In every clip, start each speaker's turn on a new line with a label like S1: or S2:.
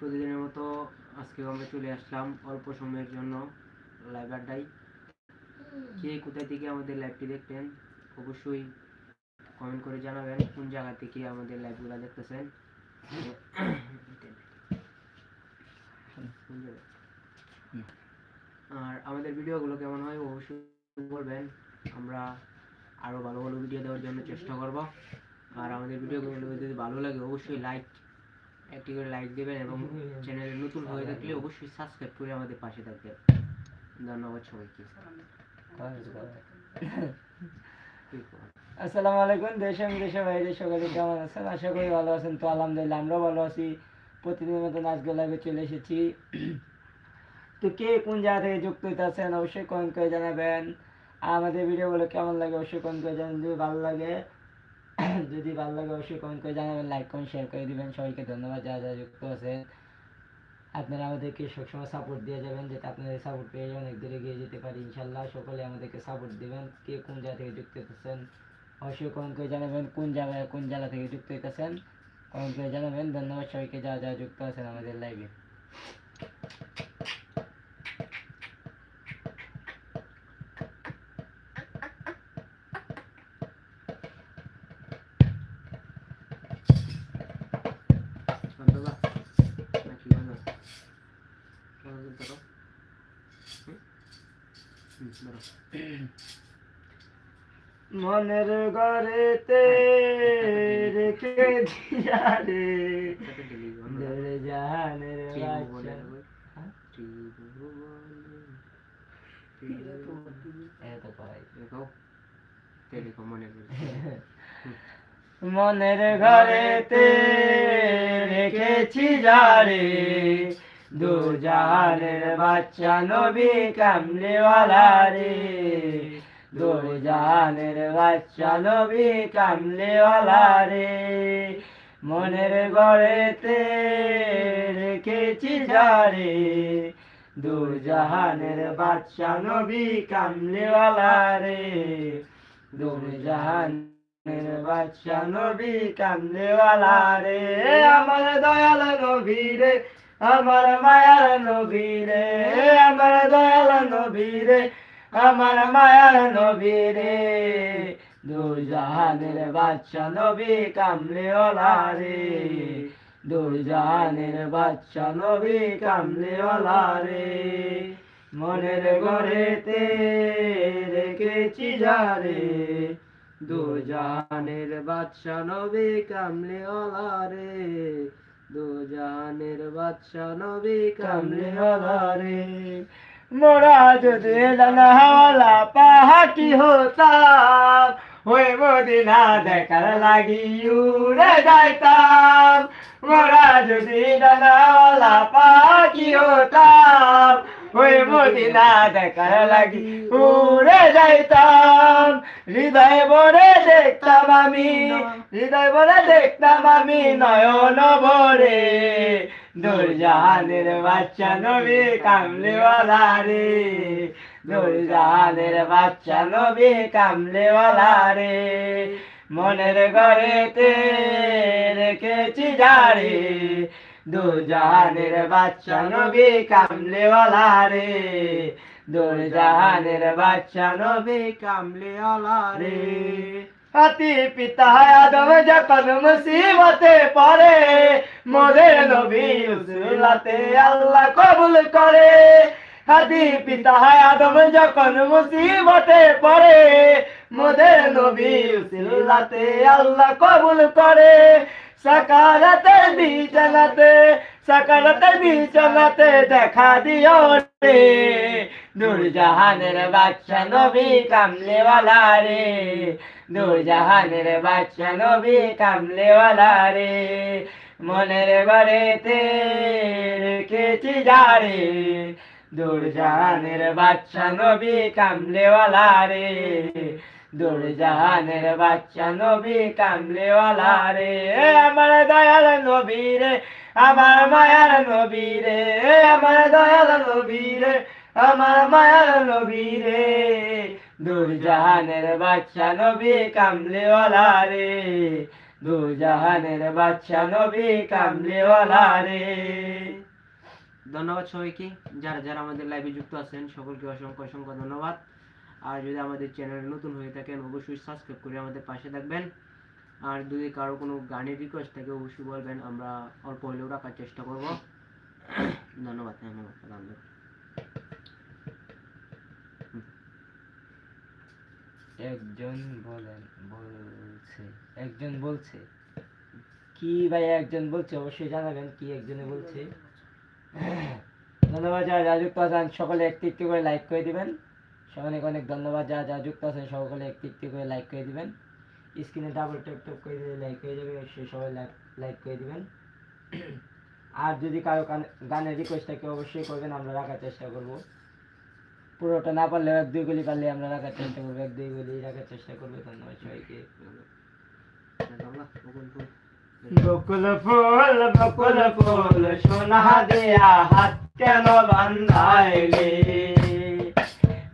S1: প্রতিদিনের মতো আজকে আমরা চলে আসলাম অল্প সময়ের জন্য লাইভ আড্ডায়। কে কোথা থেকে আমাদের লাইভটি দেখতেন অবশ্যই কমেন্ট করে জানাবেন কোন জায়গা থেকে আমাদের লাইভগুলো দেখতেছেন। আর আমাদের ভিডিওগুলো কেমন হয় অবশ্যই বলবেন। আমরা আরও ভালো ভালো ভিডিও দেওয়ার জন্য চেষ্টা করব। আর আমাদের ভিডিওগুলো যদি ভালো লাগে অবশ্যই লাইক একটি করে লাইক দেবেন এবং চ্যানেলে নতুন হয়ে থাকলে অবশ্যই সাবস্ক্রাইব করে আমাদের পাশে থাকবেন। ধন্যবাদ সবাইকে?
S2: আসসালামু আলাইকুম দেশে এবং দেশে বাইরে সকলে কেমন আছেন? আশা করি ভালো আছেন। তো আলহামদুলিল্লাহ আমরাও ভালো আছি। প্রতিদিনের মতো নাচ লাইভে চলে এসেছি। তো কে কোন জায়গা থেকে যুক্ত হইতে আছেন অবশ্যই কমেন্ট করে জানাবেন। আমাদের ভিডিওগুলো কেমন লাগে অবশ্যই কমেন্ট করে জানাবেন। যদি ভালো লাগে যদি ভালো লাগে অবশ্যই কমেন্ট করে জানাবেন লাইক কমেন্ট শেয়ার করে দিবেন। সবাইকে ধন্যবাদ যারা যারা যুক্ত আছেন। আপনারা আমাদেরকে সবসময় সাপোর্ট দিয়ে যাবেন, যাতে আপনাদের সাপোর্ট পেয়ে অনেক দূরে এগিয়ে যেতে পারি, ইনশাল্লাহ। সকলে আমাদেরকে সাপোর্ট দিবেন, কে কোন জায়গা থেকে যুক্ত হতেছেন অবশ্যই কমেন্ট করে জানাবেন কোন জায়গায় কোন জেলা থেকে যুক্ত হইতেছেন। কমেন্ট করে জানাবেন। ধন্যবাদ সবাইকে যারা যারা যুক্ত আছেন আমাদের লাইভে মনের ঘরেতে রেখে দিয়া রে। দূরে জাহানের মনের ঘরেতে রেখেছি যারে দু জাহানের বাচ্চা, নবী কামলেওয়ালা রে। দু জাহানের বাচ্চা নবী কামলেওয়ালা রে মনের ঘরেতে রেখেছি যারে। দু জাহানের বাচ্চা নবী কামলেওয়ালা রে দু জাহান মেরে বাদশা নবী কামলেওয়ালা রে আমার দয়াল নবী রে আমার মায়ার নবী রে আমার দয়াল নবী রে আমার মায়ার নবী রে। দু জাহানের বাদশা নবী কামলেওয়ালা রে। দু জাহানের বাদশা নবী কামলেওয়ালা রে। মনের ঘরেতে রেখেছি যারে দু জাহানের বাদশা নবী কামলে রে। দু জাহানের বাদশা নবী কামলে রে। মোরা যদি জানাওয়ালা পাহাটি হতাম, ওই মদিনা দেখার লাগি উড়ে যাইতাম। মোরা যদি জানাওয়ালা পাহাটি হতাম, ওই মদিনা দেখার লাগি উড়ে যাইতাম। হৃদয় ভরে দেখতাম আমি, হৃদয় ভরে দেখতাম আমি নয়ন ভরে। দুর্জাহানের বাচ্চা নবী কামলেওয়ালা রে দুর্জাহানের বাচ্চা নবী কামলেওয়ালা রে মনের ঘরেতে রেখেছি যারে দুজাহানের বাচ্চা নবী কামলেওয়ালা রে দুজাহানের বাচ্চা নবী কামলেওয়ালা রে হাতি পিতা আদম যখন মুসিবতে পড়ে মোদের নবী উসুলাতে আল্লাহ কবুল করে। হাতি পিতা আদম যখন মুসিবতে পড়ে মোদের নবী উসুলাতে আল্লাহ কবুল করে। সকালতের বিছানাতে সকালতের বিছানাতে দেখা দিও রে। নূরজাহানের বাচ্চা নবী কামলেওয়ালা রে। নূরজাহানের বাচ্চা নবী কামলেওয়ালা রে মনের ঘরেতে রেখেছি যারে। দুর্জাহানের বাচ্চা নবী কামলেওয়ালা রে দুর্জাহানের বাচ্চা নবী কামলেওয়ালা রে আমার দয়াল নবী রে, আমার মায়ার নবী রে আমার দয়াল নবী রে। আমার মায়ার নবী রে। দুর্জাহানের বাচ্চা নবী কামলেওয়ালা রে। দু জাহানের বাদশা নবী কামলিওয়ালা রে।
S1: ধন্যবাদ সবাইকে, যারা যারা আমাদের লাইভে যুক্ত আছেন, সকলকে অসংখ্য অসংখ্য ধন্যবাদ। আর যদি আমাদের চ্যানেল নতুন হয়ে থাকেন, অবশ্যই সাবস্ক্রাইব করে আমাদের পাশে থাকবেন। আর যদি কারও কোনো গানের রিকোয়েস্ট থাকে, অবশ্যই বলবেন, আমরা অল্প হলেও রাখার চেষ্টা করব। ধন্যবাদ হ্যাঁ মোহাম্মদ রামদেব।
S2: একজন বলেন, বলছে, একজন বলছে। কি ভাই একজন বলছে? অবশ্যই জানাবেন কি একজনে বলছে। ধন্যবাদ যারা যা যুক্ত আছেন, সকলে একটি একটি করে লাইক করে দিবেন। অনেক অনেক ধন্যবাদ যারা যা যুক্ত আছেন, সকলে একটি একটি করে লাইক করে দিবেন। স্ক্রিনে ডাবল ট্যাপ ট্যাপ করে দিলে লাইক হয়ে যাবে সে সবাই লাইক লাইক করে দিবেন। আর যদি কারও গান- গানের রিকোয়েস্ট থাকে, অবশ্যই করবেন, আমরা রাখার চেষ্টা করব। পুরোটা না পারলেও এক দুই গলি পারলে আমরা রাখার চেষ্টা করব, এক দুই গলি রাখার চেষ্টা করব, ধন্যবাদ সবাইকে
S1: বকুল ফুল।
S2: বকুল ফুল, সোনা দেয়া হাত কেন বান্ধাইলে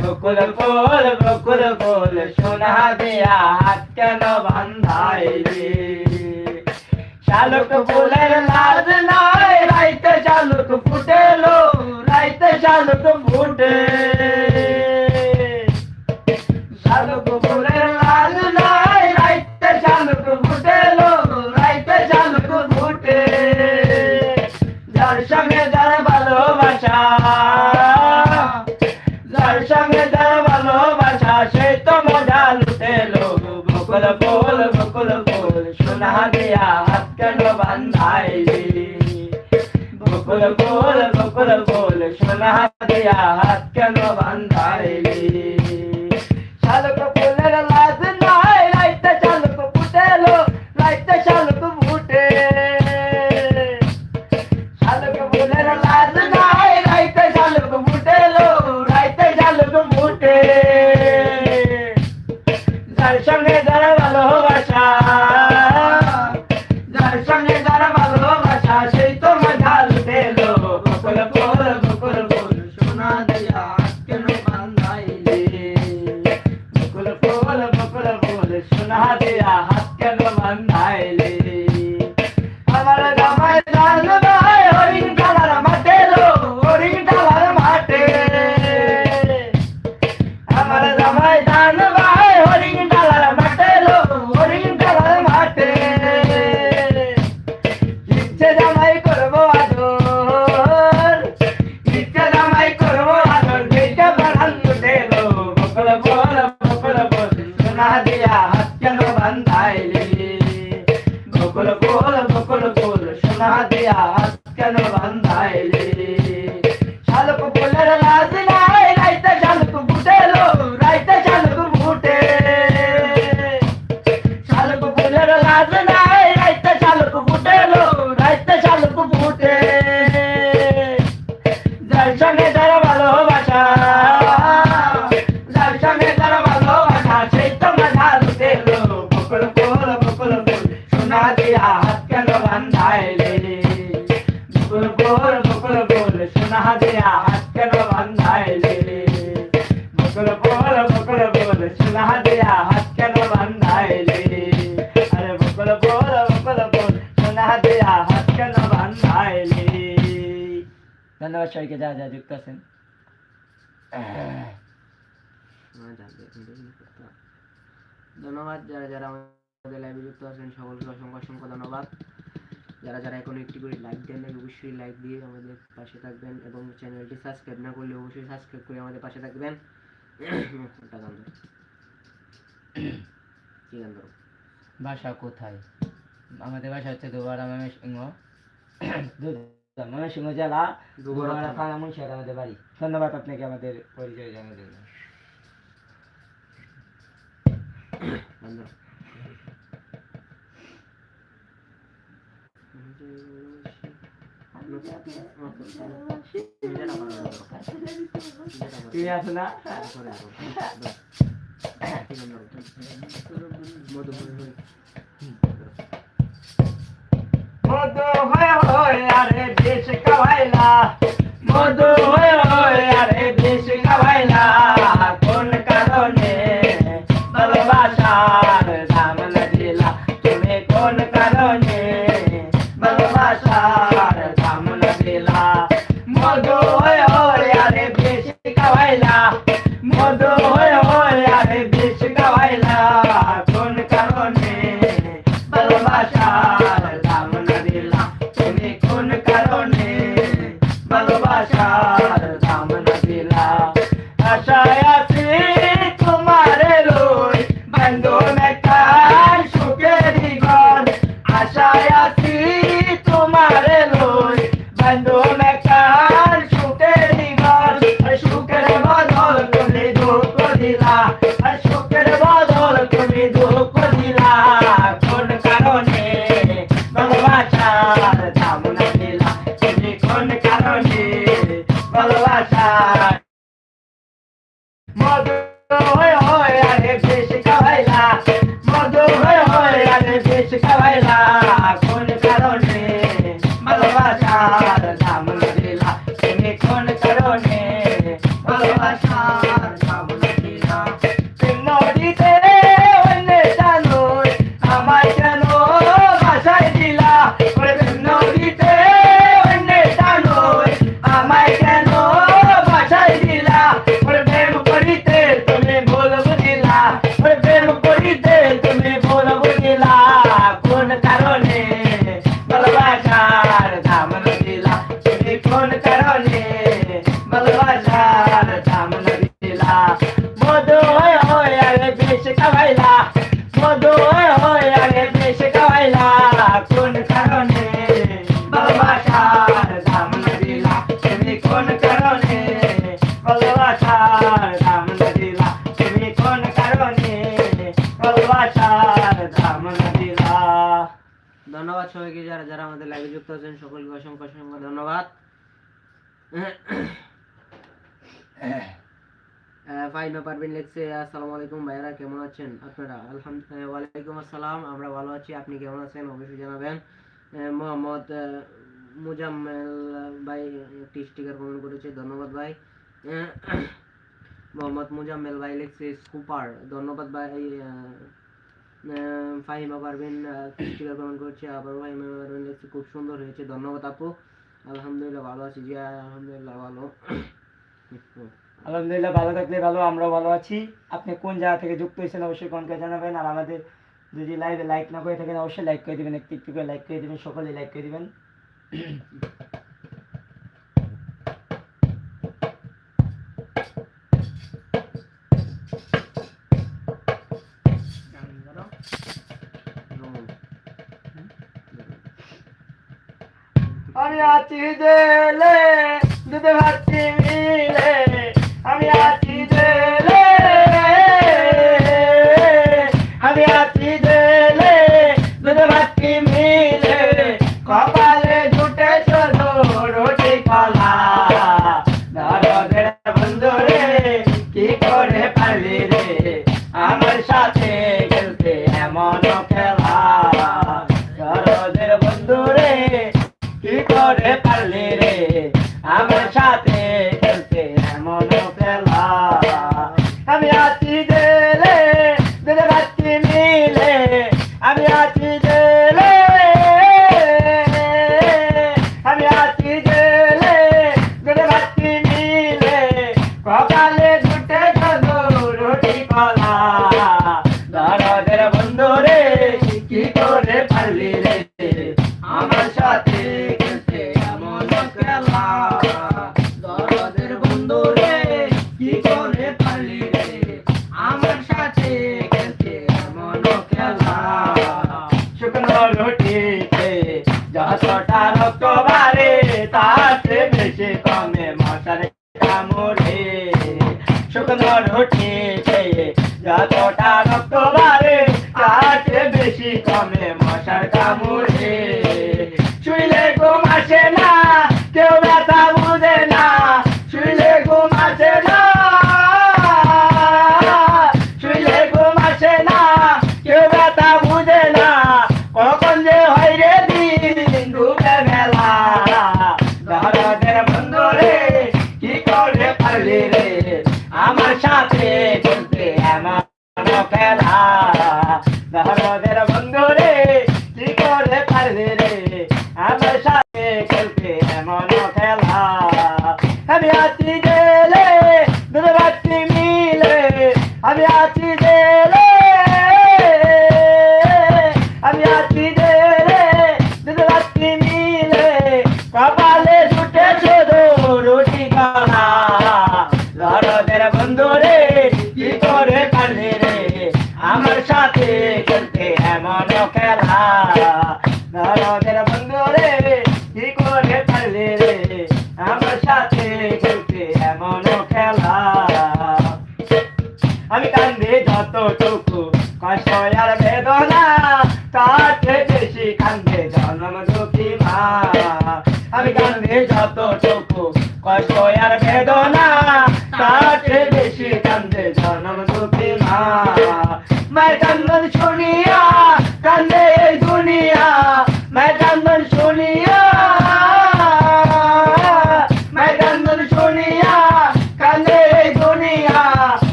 S2: বকুল ফুল বকুল ফুল, সোনা দেয়া হাত কেন বান্ধাইলে শালুক ফুলের লাজ নাই, রাইতে শালুক ফুটেলো, রাইতে শালুক ফুটে ফুল আছেন?
S1: করতে হবে। ধন্যবাদ যারা যারা আমাদের লাইভে যুক্ত আছেন সকলকে অসংখ্য অসংখ্য ধন্যবাদ। যারা যারা এখন একটি করে লাইক দেন নাই, অবশ্যই লাইক দিয়ে আমাদের পাশে থাকবেন এবং চ্যানেলটি সাবস্ক্রাইব না করলে অবশ্যই সাবস্ক্রাইব করে আমাদের পাশে থাকবেন। একটা গান ধরো। কি গান ধরো?
S2: বাসা কোথায়? আমাদের বাসা হচ্ছে দুবারা ময়মনসিংহ ময়মনসিংহ জেলা।
S1: থানা
S2: মুন্সিয়ার আমাদের বাড়ি। ধন্যবাদ আপনাকে আমাদের পরিচয় জানার জন্য। তুমি আছো না?
S1: তারপরে
S2: হয়ে আরে বেশ কামাইলা মধু হয়ে হয়ে আরে বেশ কামাইলা কোন কারণে ভালোবাসার দাম না মধু Thank you.
S1: ধন্যবাদ সবাইকে যারা যারা আমাদের লাইভে যুক্ত আছেন, সকলকে অসংখ্য অসংখ্য ধন্যবাদ। পারবেন আসসালামু আলাইকুম কেমন আছেন আপনারা? আলহামদুলিল্লাহ, ওয়ালাইকুম আসসালাম, আমরা ভালো আছি। আপনি কেমন আছেন? অবশ্যই জানাবেন। মোহাম্মদ মুজাম্মেল ভাই একটি স্টিকার কমেন্ট করেছে, ধন্যবাদ ভাই। মোহাম্মদ মুজাম্মেল ভাই লিখছে, সুপার। ধন্যবাদ ভাই ফাহিমা পারবেন কৃষ্টিকা কমেন্ট করছে, আবারও ফাহিমা পারবেন দেখছি খুব সুন্দর হয়েছে, ধন্যবাদ আপু। আলহামদুলিল্লাহ ভালো আছি, জি, আলহামদুলিল্লাহ ভালো।
S2: আলহামদুলিল্লাহ, ভালো থাকলে ভালো, আমরাও ভালো আছি। আপনি কোন জায়গা থেকে যুক্ত হয়েছেন অবশ্যই কমেন্ট করে জানাবেন, আর আমাদের যদি লাইভে লাইক না করে থাকেন, অবশ্যই লাইক করে দেবেন, একটু একটু করে লাইক করে দেবেন, সকলেই লাইক করে দেবেন। আছি জেলে দুধ ভাত ಅದೇ ಅಲ್ಲ আমি
S1: তার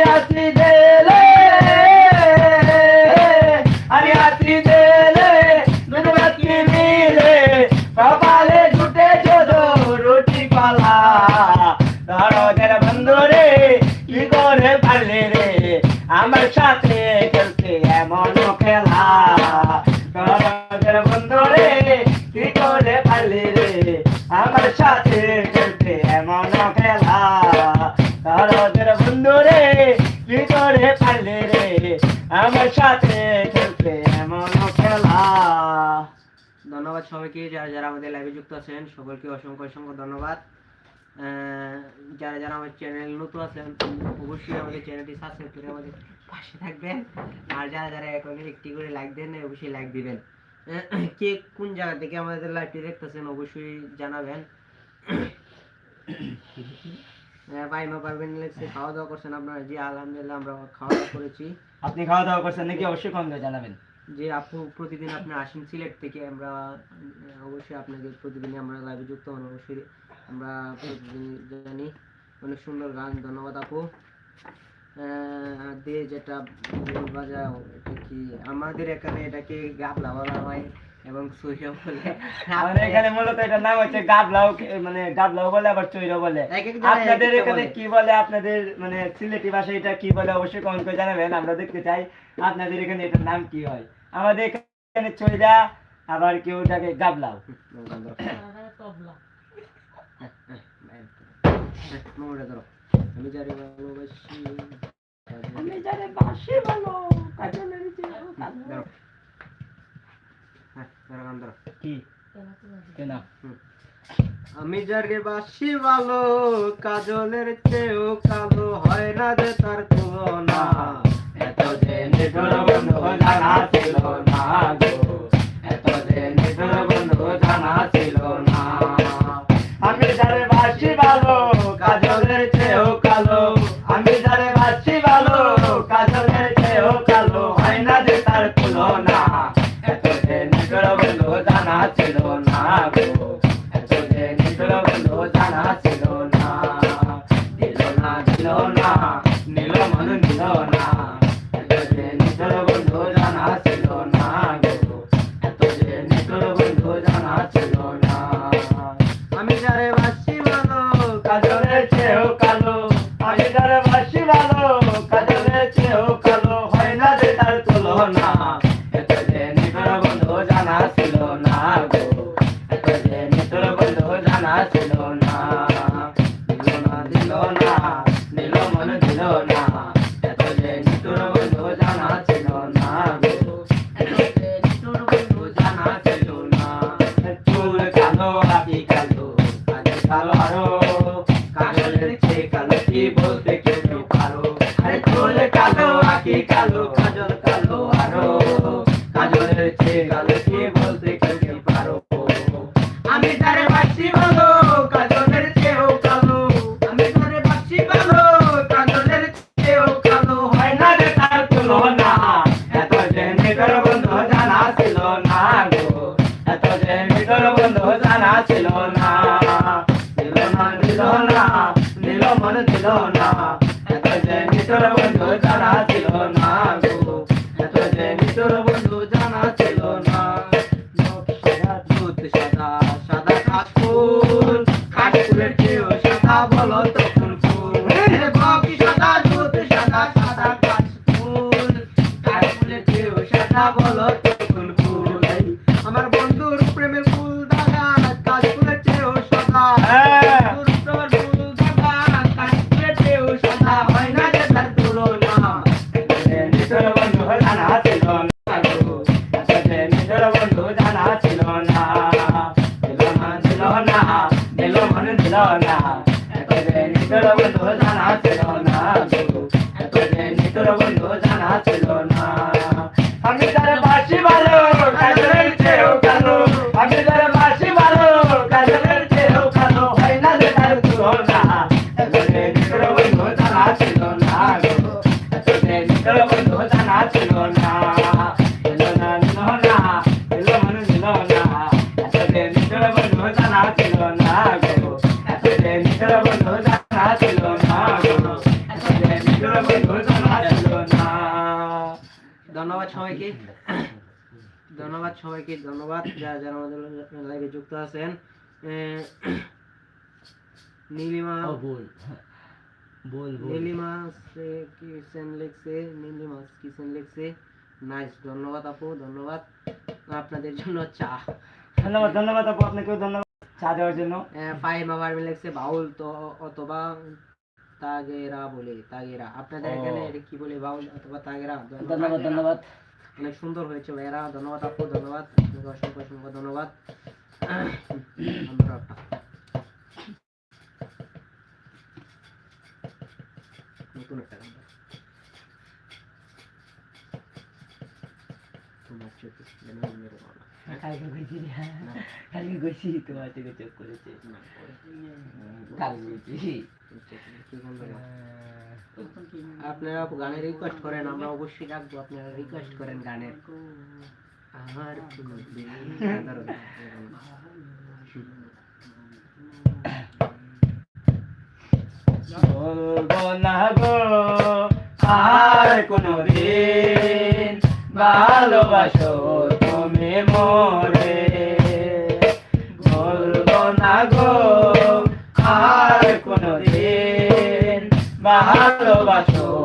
S1: Yeah. সকলকে অসংখ্য অসংখ্য ধন্যবাদ। যারা যারা আমার চ্যানেল নতুন আছেন, অবশ্যই আমাদের চ্যানেলটি সাবস্ক্রাইব করে আমাদের পাশে থাকবেন। আর যারা যারা এখনই একটি করে লাইক দেন অবশ্যই লাইক দিবেন। কে কোন জায়গা থেকে আমাদের লাইভটি দেখতেছেন, অবশ্যই জানাবেন। খাওয়া দাওয়া করছেন আপনারা? জি, আলহামদুলিল্লাহ, আমরা খাওয়া দাওয়া করেছি।
S2: আপনি খাওয়া দাওয়া করছেন নাকি? অবশ্যই কমেন্টে জানাবেন।
S1: যে আপু প্রতিদিন আপনি আসেন সিলেট থেকে, আমরা অবশ্যই আপনাকে প্রতিদিনই আমরা লাইভে যুক্ত হন, অবশ্যই আমরা প্রতিদিন জানি। অনেক সুন্দর গান, ধন্যবাদ আপু। দিয়ে যেটা বাজা এটা কি, আমাদের এখানে এটাকে গাবলা বলা হয়? এবং সূর্য বলে
S2: আমাদের এখানে মূলত এটার নাম হচ্ছে গাবলাও মানে গাবলাও বলে আবার চৈর বলে। আপনাদের এখানে কি বলে আপনাদের মানে সিলেটি ভাষায় এটা কি বলে অবশ্যই কমেন্ট করে জানাবেন আমরা দেখতে চাই আপনাদের এখানে এটার নাম কি হয়। আমাদের এখানে চৈরা আবার কেউ থাকে গাবলাও
S1: আমি যারে ভালোবাসি
S2: আমি যারে বাসি ভালো
S1: কাজল
S2: কি? কেনা।
S1: আমি যাকে বাসি ভালো কাজলের চেয়েও কালো হয় না যে তার তুলনা।
S2: এত যে
S1: সবাইকে ধন্যবাদ। যারা যারা আমাদের লাইভে যুক্ত আছেন নীলিমা
S2: বল বল
S1: নীলিমা লিখছে? নীলিমা লিখছে? নাইস ধন্যবাদ আপু ধন্যবাদ। আপনাদের জন্য চা।
S2: ধন্যবাদ ধন্যবাদ আপু আপনাকেও ধন্যবাদ। চা দেওয়ার জন্য।
S1: ফাহিমা লিখছে বাউল তো অথবা তাগেরা বলে তাগেরা। আপনাদের এখানে কি বলে বাউল অথবা তাগেরা?
S2: ধন্যবাদ ধন্যবাদ।
S1: অনেক সুন্দর হয়েছে ভাইয়েরা। ধন্যবাদ আপু ধন্যবাদ। আপনাকে অসংখ্য অসংখ্য ধন্যবাদ। একটা তোমার না।
S2: কালকে
S1: না,
S2: কালকে কইছি তোমার থেকে চোখ করেছে?
S1: আপনারা গানের রিকোয়েস্ট করেন আমরা অবশ্যই রাখব আপনারা রিকোয়েস্ট করেন গানের আমার
S2: বলব না গো আর কোনো দিন ভালোবাসো মোরে। বলব না গো আর কোনো ভালোবাসো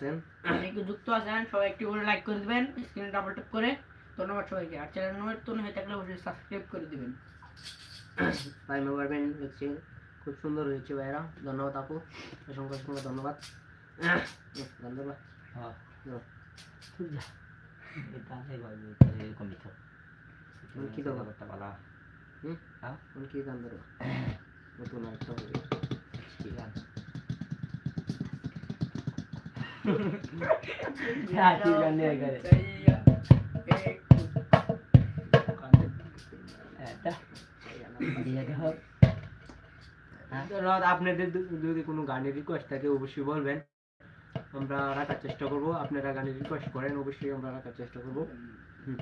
S1: আছেন?
S3: অনেকে যুক্ত আছেন সবাই একটি করে লাইক করে দিবেন স্ক্রিনে ডাবল ট্যাপ করে। ধন্যবাদ সবাইকে। আর চ্যানেল নতুন হয়ে থাকলে অবশ্যই সাবস্ক্রাইব করে দিবেন।
S1: ফাইমা পারবেন হচ্ছে খুব সুন্দর হয়েছে ভাইরা। ধন্যবাদ আপু। অসংখ্য অসংখ্য ধন্যবাদ। ধন্যবাদ।
S2: হ্যাঁ। ভাই
S1: কি
S2: একটা বলা
S1: হুম?
S2: হ্যাঁ?
S1: কি গান ধরো? নতুন হবে
S2: ঠিক আছে হ্যাঁ দাও হ্যাঁ
S1: ধন্যবাদ আপনাদের যদি কোনো গানের রিকোয়েস্ট থাকে অবশ্যই বলবেন আমরা রাখার চেষ্টা করব আপনারা গানের রিকোয়েস্ট করেন অবশ্যই আমরা রাখার চেষ্টা করব হুম।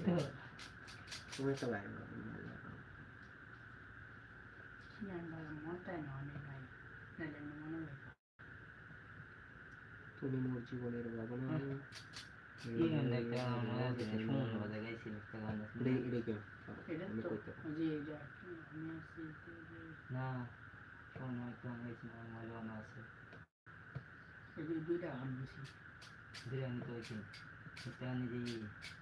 S1: এমনি গান মনে দেয়।
S2: এই তো
S1: তুমি তো গাই না। তুমি মোর জীবনের ভাবনা
S2: কি গান দেখতে আমার মনে হচ্ছে সুমন বাজে গাইছিল একটা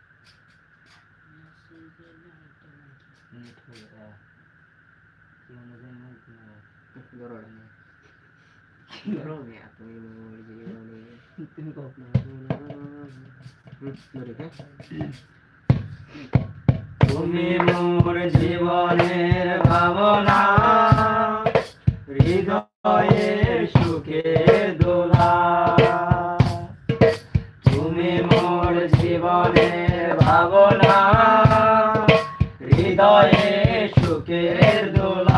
S1: তুমি মোর জীবনের হ্যাঁ?
S2: ভাবনা হৃদয়ের সুখের দোলা সুখের দোলা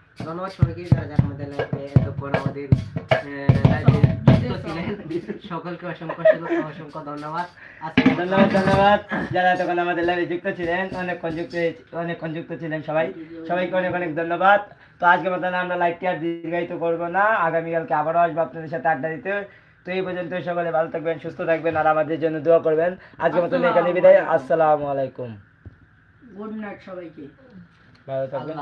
S3: ধন্যবাদ সবাইকে
S1: যারা যারা আমাদের লাইভে এতক্ষণ আমাদের সকলকে অসংখ্য অসংখ্য- অসংখ্য ধন্যবাদ।
S2: ধন্যবাদ ধন্যবাদ। যারা তখন আমাদের লাইভে যুক্ত ছিলেন যুক্ত অনেকক্ষণ যুক্ত ছিলেন সবাই। সবাইকে অনেক অনেক ধন্যবাদ। তো আজকে মতন আমরা লাইভটি আর দীর্ঘায়িত করব না। আগামীকালকে আবারও আসব আপনাদের সাথে আড্ডা দিতে। তো এই পর্যন্ত সকলে ভালো থাকবেন সুস্থ থাকবেন আর আমাদের জন্য দোয়া করবেন। আজকে মতন এখানে বিদায়। আসসালামু আলাইকুম।
S3: গুড নাইট সবাইকে।
S2: ভালো থাকবেন।